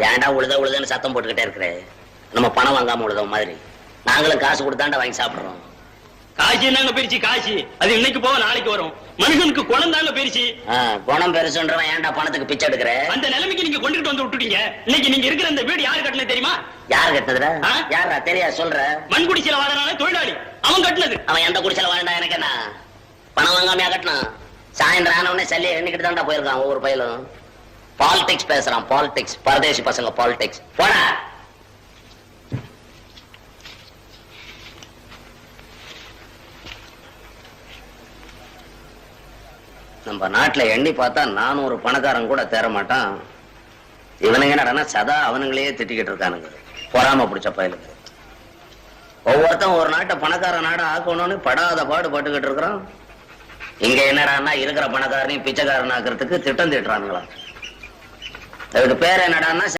ஏன்டா உழுத உழுதுன்னு சத்தம் போட்டுக்கிட்டே இருக்கிற? நம்ம பணம் வாங்காம உழுத மாதிரி. நாங்களும் காசு கொடுத்தாண்டா வாங்கி சாப்பிடுறோம். காசி என்னங்க பிரிச்சு காசி? அது இன்னைக்கு போக நாளைக்கு வரும். மனுஷனுக்கு குணம் தாங்க பிரிச்சு ஆ, குணம் பெருசுன்றவன் ஏன்டா பணத்துக்கு பிச்சை எடுக்கிற? அந்த நிலைமைக்கு நீங்க கொண்டுட்டு வந்து விட்டுட்டீங்க. இன்னைக்கு நீங்க இருக்கிற இந்த வீடு யாரு கட்டினது தெரியுமா? யார் கட்டுனதுடா? ஆ? யாரா தெரியா சொல்ற. மண் குடிசையில வாழறான தொழிலாளி. அவன் கட்டினது. அவன் எந்த குடிச்சல வாழ்ந்தா எனக்கு என்ன? பணம் வாங்காமையா கட்டினான்? சாயந்தரம் ஆன உடனே சல்லி எண்ணிக்கிட்டு தான்டா போயிருக்கான் ஒவ்வொரு பயிலும். பாலிடிக்ஸ் பேசுறான் பாலிடிக்ஸ் பரதேசி பசங்க பாலிடிக்ஸ் போன நம்ம நாட்டுல எண்ணி பார்த்தா நானும் ஒரு பணக்காரன் கூட தேர மாட்டான். இவனுங்க என்னடா சதா அவனுங்களையே திட்டிக்கிட்டு இருக்கானுங்க. பொறாம பிடிச்ச பயலுக்கு ஒவ்வொருத்தன் ஒரு நாட்டை பணக்கார நாடா ஆக்கணும்னு படாத பாடு பட்டுக்கிட்டு இருக்கிறான். இங்க என்னடான்னா இருக்கிற பணக்காரனையும் பிச்சைக்காரன் ஆக்குறதுக்கு திட்டம் திட்டுறானுங்களா அதுக்கு பேர் என்னடான்னா